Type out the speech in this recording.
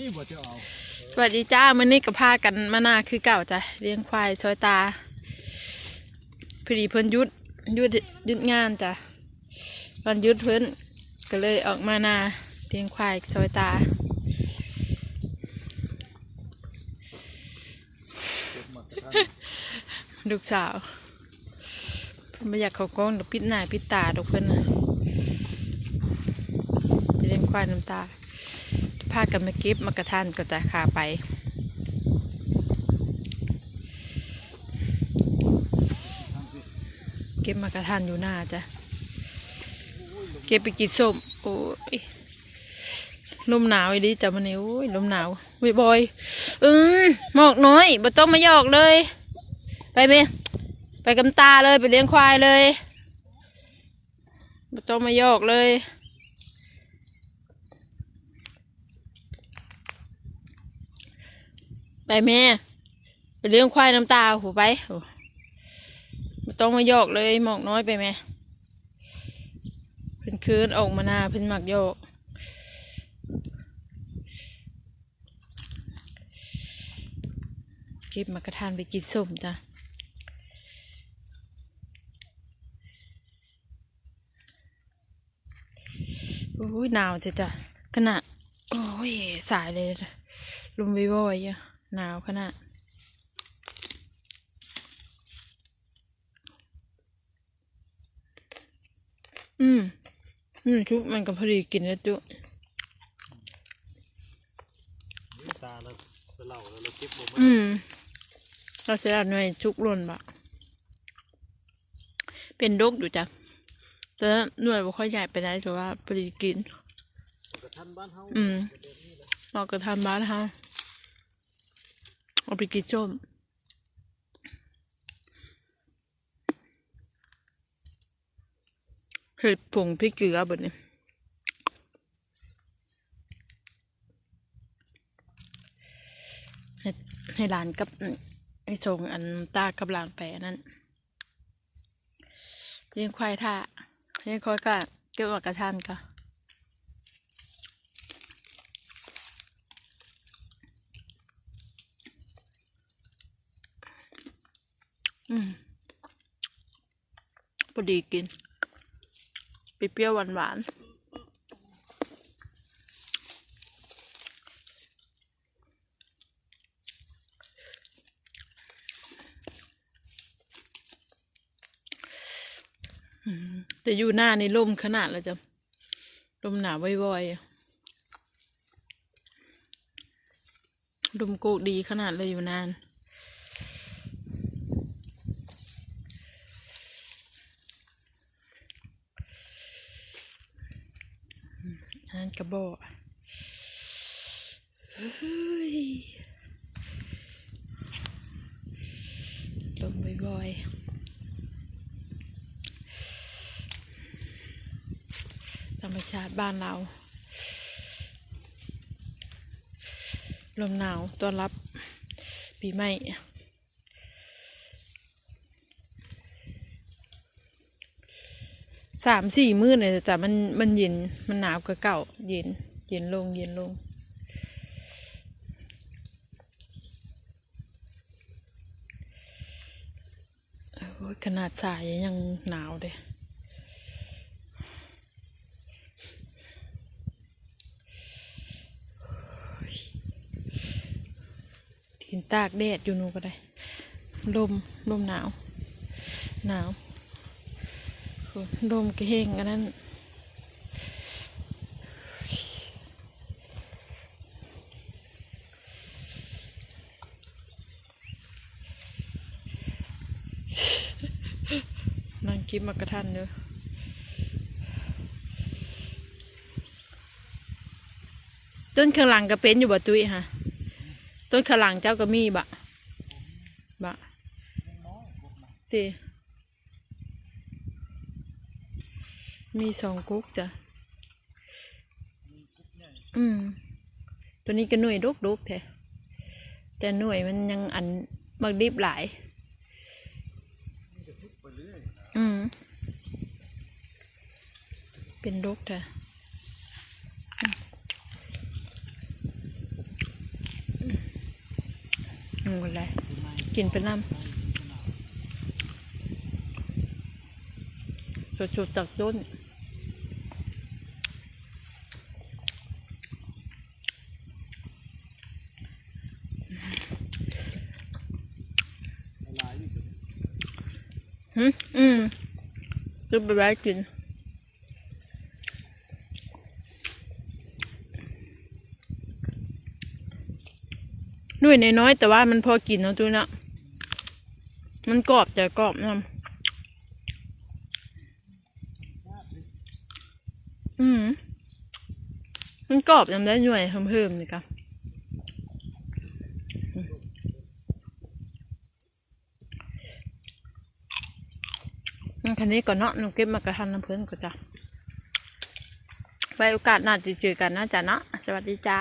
นี่บ่จะเอาสวัสดีจ้ามื้อนี้ก็พากันมานาคือเก่าจ้ะเลี้ยงควายซอยตาพอดีเพิ่นยุดยุดยุดงานจ้ะวันยุดเพิ่นก็เลยออกมานาเลี้ยงควายซอยตาดกระทั่งลูกสาวเพิ่นไม่อยากเขากล้องดอกปิดหน้าปิดตาดอกเพิ่นนะเลี้ยงควายน้ำตาากันมาก็บมากระทันก็จะขาไป เก็บมากระทันอยู่หน้าจ้ะ เก็บไปกินส้มโอ้ยลมหนาวอีดีแต่มันนี่โอ้ยลมหนาววิบอยเออหมอกน้อยบ่ต้องมาหยอกเลย ไปเมไปกำตาเลยไปเลี้ยงควายเลยบ่ต้องมาหยอกเลย ไปแม่ไปเลี้ยงควายน้ำตาโหไปโหบ่ต้องมาหยกเลยหมอกน้อยไปแม่เพิ่นคืนออกมาหน้าเพิ่นมักโยกเก็บมากระทานไปกินส้มจ้ะโอ้ยหนาวจ้ะจ้ะขนาดโอ้ยสายเลยลมวิวอยๆอะ หนาวขนาดอืมอืมจุมันก็พอดีกินแล้วจุนี่ตาเราจะเล่าแล้วเราเก็บบ่มาอืม เราจะได้หน่วยชุกหล่นบะเป็นดกอยู่จ้ะแต่หน่วยบ่ค่อยใหญ่ไปได้แต่ว่าพอดีกินกระทันบ้านเฮาอืมเราก็ทำบ้านฮะ เอาไปกินส้มเห็ดผงพริกเกลือแบบนี้ให้ให้หลานกับให้ส่งอันตากับหลานไปอันนั้นเลี้ยงควายท่าเลี้ยงควายก็เก็บไว้กระทันก็ อืมพอดีกินเปรี้ยวหวานๆอืมแต่อยู่หน้านี่ลมขนาดแล้วจ้ะลมหนาวบ่อยๆอะลมโกกดีขนาดเลยอยู่นาน อันนั้นกระบอกเฮ้ยลมบ่อยๆธรรมชาติบ้านเรา ลมหนาวต้อนรับปีใหม่ สามสี่มื้อเนี่ยจ้ะมันมันเย็นมันหนาวกว่าเก่า เย็น เย็นลงเย็นลงขนาดสายยังหนาวเลยทินตากแดดอยู่นู่นก็ได้ ลม ลมหนาว หนาว ลมกระเฮงอันนั้นนั่งคลิปมากระทันเนอะต้นข้างหลังก็เป็นอยู่บ่ตุ้ยฮะ ต้นข้างหลังเจ้าก็มีบะบะตี มีสองกุ๊กจ้ะ อืม ตัวนี้ก็หน่วยดุกดุกแท้แต่หน่วยมันยังอันมักดิบหลาย อืม เป็นดุกแท้อืมำกันเลยกินเป็นน้ำสดๆจากต้น ละลายอยู่ หืม อืมซื้อไปไว้กินด้วยในน้อยแต่ว่ามันพอกินเนาะตัวนะมันกรอบแต่กรอบนะอืมมันกรอบยังได้หน่วยเพิ่มๆนี่ค่ะ คันนี้ก่อนเนาะหนูเก็บมากระทันน้ำเพื่อนก็จ้ะไว้โอกาสหน้าจะเจอกันนะจ๊ะเนาะสวัสดีจ้า